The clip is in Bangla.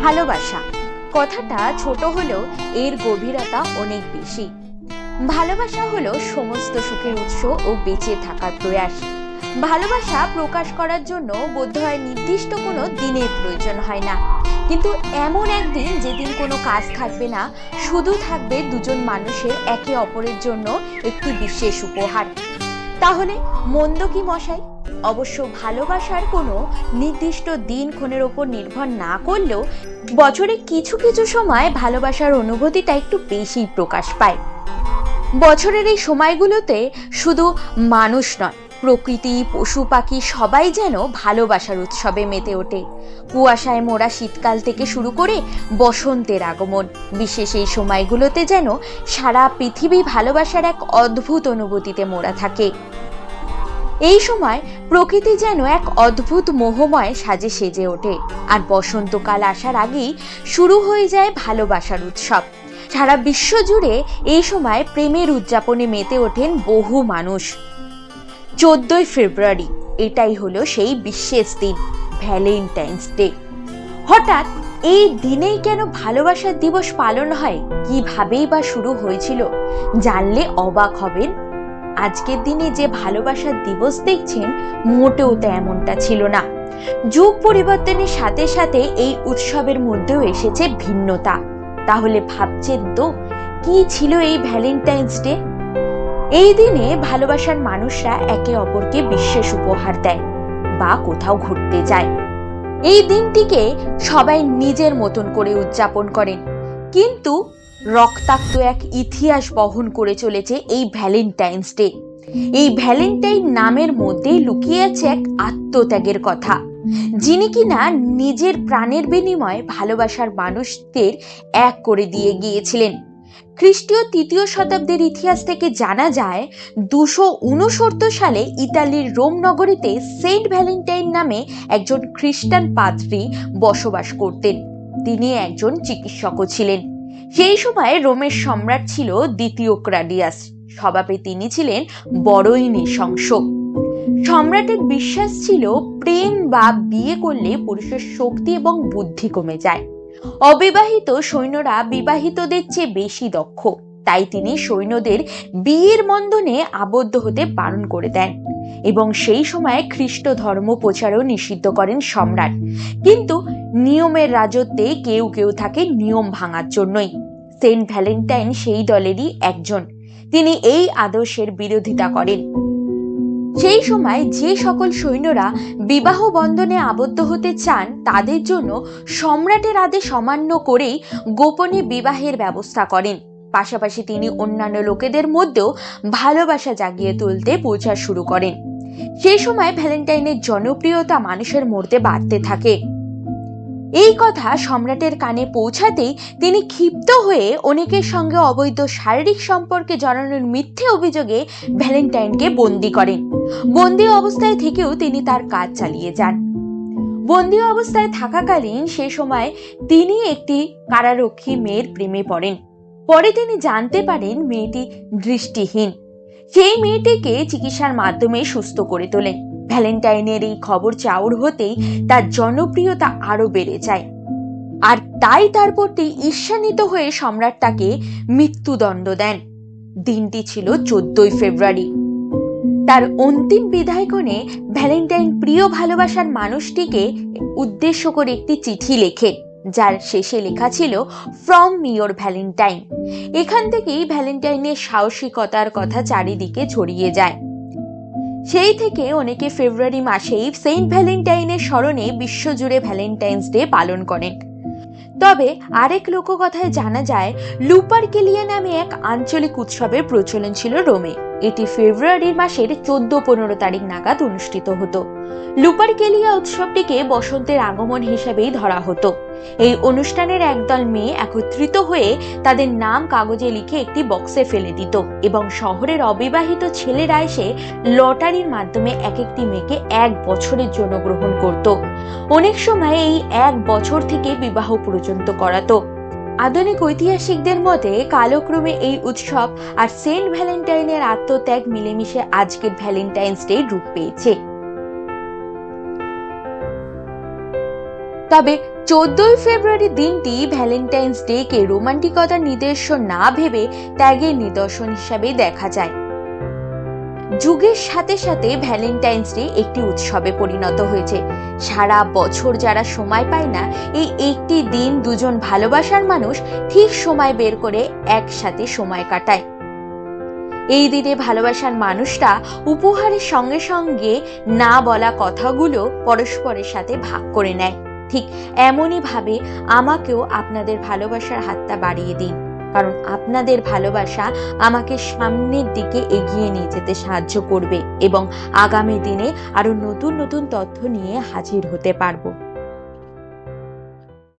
ভালোবাসা। কথাটা ছোট হলেও এর গভীরতা অনেক বেশি। ভালোবাসা হলো সমস্ত সুখের উৎস ও বেঁচে থাকার প্রয়াস। ভালোবাসা প্রকাশ করার জন্য বোধ হয় নির্দিষ্ট কোনো দিনের প্রয়োজন হয় না। কিন্তু এমন একদিন যেদিন কোনো কাজ থাকবে না, শুধু থাকবে দুজন মানুষের একে অপরের জন্য একটি বিশেষ উপহার। তাহলে মন্দ কি মশাই? অবশ্য ভালোবাসার কোনো নির্দিষ্ট দিনক্ষণের ওপর নির্ভর না করলেও বছরে কিছু কিছু সময় ভালোবাসার অনুভূতিটা একটু বেশি প্রকাশ পায়। বছরের এই সময়গুলোতে শুধু মানুষ নয়, প্রকৃতি, পশু পাখি সবাই যেন ভালোবাসার উৎসবে মেতে ওঠে। কুয়াশায় মোড়া শীতকাল থেকে শুরু করে বসন্তের আগমন, বিশেষ এই সময়গুলোতে যেন সারা পৃথিবী ভালোবাসার এক অদ্ভুত অনুভূতিতে মোড়া থাকে। এই সময় প্রকৃতি যেন এক অদ্ভুত মোহময় সাজে সেজে ওঠে। আর বসন্তকাল আসার আগেই শুরু হয়ে যায় ভালোবাসার উৎসব। সারা বিশ্ব জুড়ে এই সময় প্রেমের উদযাপনে মেতে ওঠেন বহু মানুষ। চোদ্দই ফেব্রুয়ারি, এটাই হলো সেই বিশেষ দিন, ভ্যালেন্টাইন্স ডে। হঠাৎ এই দিনেই কেন ভালোবাসার দিবস পালন হয়, কিভাবেই বা শুরু হয়েছিল, জানলে অবাক হবেন আজকের দিনে যে ভালোবাসার দিবস দেখছেন, মোটেও তো এমনটা ছিল না। যুগ পরিবর্তনের সাথে সাথে এই উৎসবের মধ্যেও এসেছে ভিন্নতা। তাহলে ভাবছেন তো, কি ছিল এই ভ্যালেন্টাইন্স ডে? এই দিনে ভালোবাসার মানুষরা একে অপরকে বিশেষ উপহার দেয় বা কোথাও ঘুরতে যায়। এই দিনটিকে সবাই নিজের মতন করে উদযাপন করেন। কিন্তু রক্তাক্ত এক ইতিহাস বহন করে চলেছে এই ভ্যালেন্টাইন্স ডে। এই ভ্যালেন্টাইন নামের মধ্যেই লুকিয়ে আছে এক আত্মত্যাগের কথা। যিনি কিনা নিজের প্রাণের বিনিময়ে ভালোবাসার মানুষদের এক করে দিয়ে গিয়েছিলেন। খ্রিস্টীয় তৃতীয় শতাব্দীর ইতিহাস থেকে জানা যায়, দুশো উনসত্তর সালে ইতালির রোম নগরীতে সেন্ট ভ্যালেন্টাইন নামে একজন খ্রিস্টান পাদ্রী বসবাস করতেন। তিনি একজন চিকিৎসকও ছিলেন। সেই সময় রোমের সম্রাট ছিল দ্বিতীয় ক্রাডিয়াস। স্বভাবে তিনি ছিলেন বড়ই নৃশংস। সম্রাটের বিশ্বাস ছিল প্রেম বা বিয়ে করলে পুরুষের শক্তি এবং বুদ্ধি কমে যায়। অবিবাহিত সৈন্যরা বিবাহিতদের চেয়ে বেশি দক্ষ। তাই তিনি সৈন্যদের বিয়ের বন্ধনে আবদ্ধ হতে বারণ করে দেন এবং সেই সময়ে খ্রিস্ট ধর্ম প্রচারও নিষিদ্ধ করেন সম্রাট। কিন্তু নিয়মের রাজত্বে কেউ কেউ থাকে নিয়ম ভাঙার জন্যই। সেন্ট ভ্যালেন্টাইন সেই দলেরই একজন। তিনি এই আদর্শের বিরোধিতা করেন। সেই সময় যে সকল সৈন্যরা বিবাহ বন্ধনে আবদ্ধ হতে চান তাদের জন্য সম্রাটের আদেশ অমান্য করেই গোপনে বিবাহের ব্যবস্থা করেন। পাশাপাশি তিনি অন্যান্য লোকেদের মধ্যেও ভালোবাসা জাগিয়ে তুলতে প্রচার শুরু করেন। সেই সময় ভ্যালেন্টাইনের জনপ্রিয়তা মানুষের মধ্যে বাড়তে থাকে। এই কথা সম্রাটের কানে পৌঁছাতেই তিনি ক্ষিপ্ত হয়ে অনেকের সঙ্গে অবৈধ শারীরিক সম্পর্কে জড়ানোর মিথ্যে অভিযোগে ভ্যালেন্টাইনকে বন্দি করেন। বন্দি অবস্থায় থেকেও তিনি তার কাজ চালিয়ে যান। বন্দি অবস্থায় থাকাকালীন সে সময় তিনি একটি কারারক্ষী মেয়ের প্রেমে পড়েন। পরে তিনি জানতে পারেন মেয়েটি দৃষ্টিহীন। সেই মেয়েটিকে চিকিৎসার মাধ্যমে সুস্থ করে তোলেন ভ্যালেন্টাইনের এই খবর চাউর হতেই তার জনপ্রিয়তা আরও বেড়ে যায়। আর তাই তার প্রতি ঈর্ষান্বিত হয়ে সম্রাট তাকে মৃত্যুদণ্ড দেন। দিনটি ছিল চোদ্দই ফেব্রুয়ারি। তার অন্তিম বিদায়কনে ভ্যালেন্টাইন প্রিয় ভালোবাসার মানুষটিকে উদ্দেশ্য করে একটি চিঠি লেখেন যার শেষে লেখা ছিল ফ্রম মিওর ভ্যালেন্টাইন এখান থেকেই ভ্যালেন্টাইনের সাহসিকতার কথা চারিদিকে ছড়িয়ে যায়। সেই থেকে অনেকে ফেব্রুয়ারি মাসেই সেন্ট ভ্যালেন্টাইনের স্মরণে বিশ্বজুড়ে ভ্যালেন্টাইন্স ডে পালন করেন। তবে আরেক লোককথায় জানা যায় লুপার লুপারকেলিয়া নামে এক আঞ্চলিক উৎসবের প্রচলন ছিল রোমে। এটি ফেব্রুয়ারির মাসের চোদ্দ পনেরো তারিখ নাগাদ অনুষ্ঠিত হতো। লুপারকেলিয়া উৎসবটিকে বসন্তের আগমন হিসেবেই ধরা হতো। এই অনুষ্ঠানের একদল মেয়ে একত্রিত হয়ে তাদের নাম কাগজে লিখে একটি বক্সে ফেলে দিত এবং শহরের অবিবাহিত ছেলেরা এসে লটারির মাধ্যমে এক একটি মেয়েকে এক বছরের জন্য গ্রহণ করত। অনেক সময় এই এক বছর থেকে বিবাহ পর্যন্ত করাতো। আধুনিক ঐতিহাসিকদের মতে, কালক্রমে এই উৎসব আর সেন্ট ভ্যালেন্টাইনের আত্মত্যাগ মিলেমিশে আজকের ভ্যালেন্টাইন্স ডে রূপ পেয়েছে। তবে চোদ্দই ফেব্রুয়ারি দিনটি ভ্যালেন্টাইন্স ডে কে রোমান্টিকতার নিদর্শন না ভেবে ত্যাগের নিদর্শন হিসাবে দেখা যায়। যুগের সাথে সাথে ভ্যালেন্টাইন্স ডে একটি উৎসবে পরিণত হয়েছে। সারা বছর যারা সময় পায় না, এই একটি দিন দুজন ভালোবাসার মানুষ ঠিক সময় বের করে একসাথে সময় কাটায়। এই দিনে ভালোবাসার মানুষটা উপহারের সঙ্গে সঙ্গে না বলা কথাগুলো পরস্পরের সাথে ভাগ করে নেয়। ঠিক এমনই ভাবে আমাকেও আপনাদের ভালোবাসার হাতটা বাড়িয়ে দিন। কারণ আপনাদের ভালোবাসা আমাকে সামনের দিকে এগিয়ে নিয়ে যেতে সাহায্য করবে এবং আগামী দিনে আরও নতুন নতুন তথ্য নিয়ে হাজির হতে পারব।